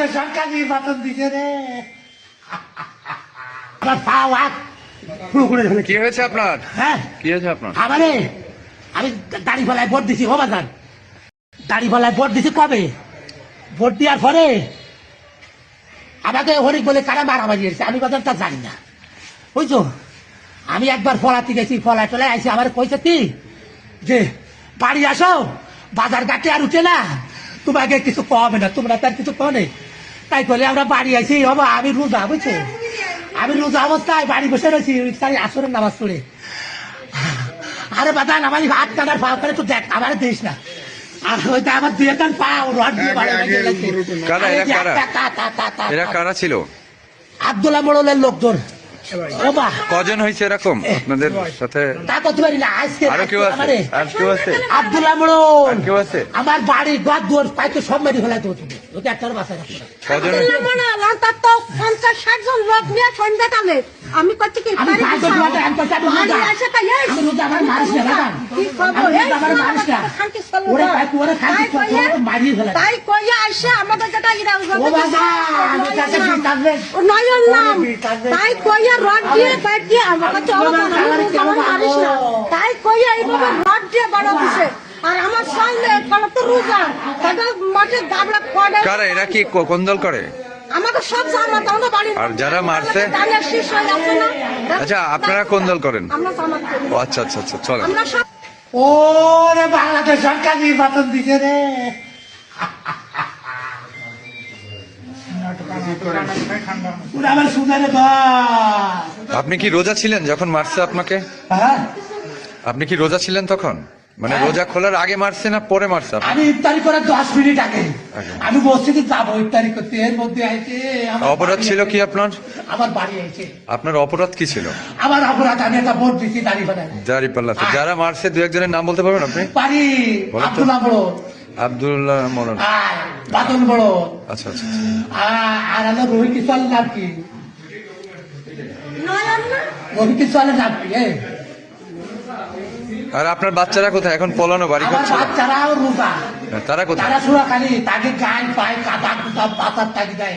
বাংলাদেশ সরকার নির্বাচন দিছে রে। কি হয়েছে আপনার? হ্যাঁ। কি হয়েছে আপনার? আমারে আমি দাড়ি ফলায় ভোট দিছি বাজান দাড়ি ফলায় ভোট দিছি কবে? ভোট দেওয়ার পরে আমাকে হরিক বলে কারা মারামারি এসেছে আমি বাজার তা জানি না। বুঝছ? আমি একবার ফলাতে গেছি ফলায় টলায় আইসি আমার কইছে কি? যে বাড়ি আসো বাজার ঘাটে আর উঠে না। তোমাকে কিছু কমে না তোমরা তার কিছু কমে তাই বলে আমরা বাড়ি আইছি বাবা আমি রোজা বুঝছ? আমি রোজা অবস্থায় বাড়ি বসে রয়েছি তাই আসরের নামাজ পড়ে। আরে বাদান আমার হাত কাটার পাও করে তো দেখ আমার দিস না। আর আমার দুই একটা পাও রড দিয়ে বাড়ি এরা কারা? ছিল? আব্দুল্লাহ মোড়লের লোকজন। কজন হয়েছে এরকম? আপনাদের সাথে তা করতে পারি না আজকে আরও কেউ আছে? আর কেউ আছে? আব্দুল্লাহ মোড়ল। কেউ আছে? আমার বাড়ি ঘর দুয়ার পাইতে সব মেরে ফেলাইতে। হতো ওকে একটা বাসায় রাখতো না। কজন আব্দুল্লাহ মোড়ল অন্তত পঞ্চাশ ষাট জন লোক নিয়ে সন্ধ্যাকালে আমি করছি কি তাই, কইয়া- আমাদের যেটা নয়ন নাম। তাই কইয়া রড দিয়ে আমার। তাই কইয়া এইভাবে রড দিয়ে বড় দিছে আর আমার সামনে কালো তো রোজা। তাদের মাঠে গাবলা পড়ে কারা এরা কি ক- কোন দল করে? আমাকে সব জামাত আমাদের বাড়ির আর যারা মারছে? শীষ হয়ে না। আচ্ছা আপনারা কোন দল করেন? আমরা জামাত ও আচ্ছা আচ্ছা আচ্ছা চলেন। আমরা সব ওরে বাংলাদেশ সরকার নির্বাচন দিছে রে। আপনি কি রোজা ছিলেন যখন মারছে আপনাকে? হ্যাঁ। আপনি কি রোজা ছিলেন তখন? মানে রোজা খোলার আগে মারছে না পরে মারছে? আমি ইফতারি করার দশ মিনিট আগে। আগে। আমি মসজিদে যাব ইফতারি করতে এর মধ্যে আইছে অপরাধ ছিল কি আপনার? আমার বাড়ি আইছে আপনার অপরাধ কি ছিল? আমার অপরাধ আমি একটা ভোট দিচ্ছি দাঁড়িয়ে বানাই জারি পাল্লাতে। যারা মারছে দু একজনের নাম বলতে পারবেন আপনি? তো। আব্দুল্লাহ বড়। আব্দুল্লাহ মরন আর বাদল বড়। আচ্ছা আচ্ছা আর- আর আমার রোহিত চল নাম কি? রোহিত চলের নাম কি? আর আপনার বাচ্চারা কোথায়? এখন পলানো বাড়ি করছে বাচ্চারাও রোজা। তারা কোথায়? তারা তাকে পায় কাদা কুটা পাতার তাকে দেয়।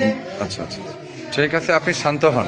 রে আচ্ছা আচ্ছা। ঠিক আছে আপনি শান্ত হন।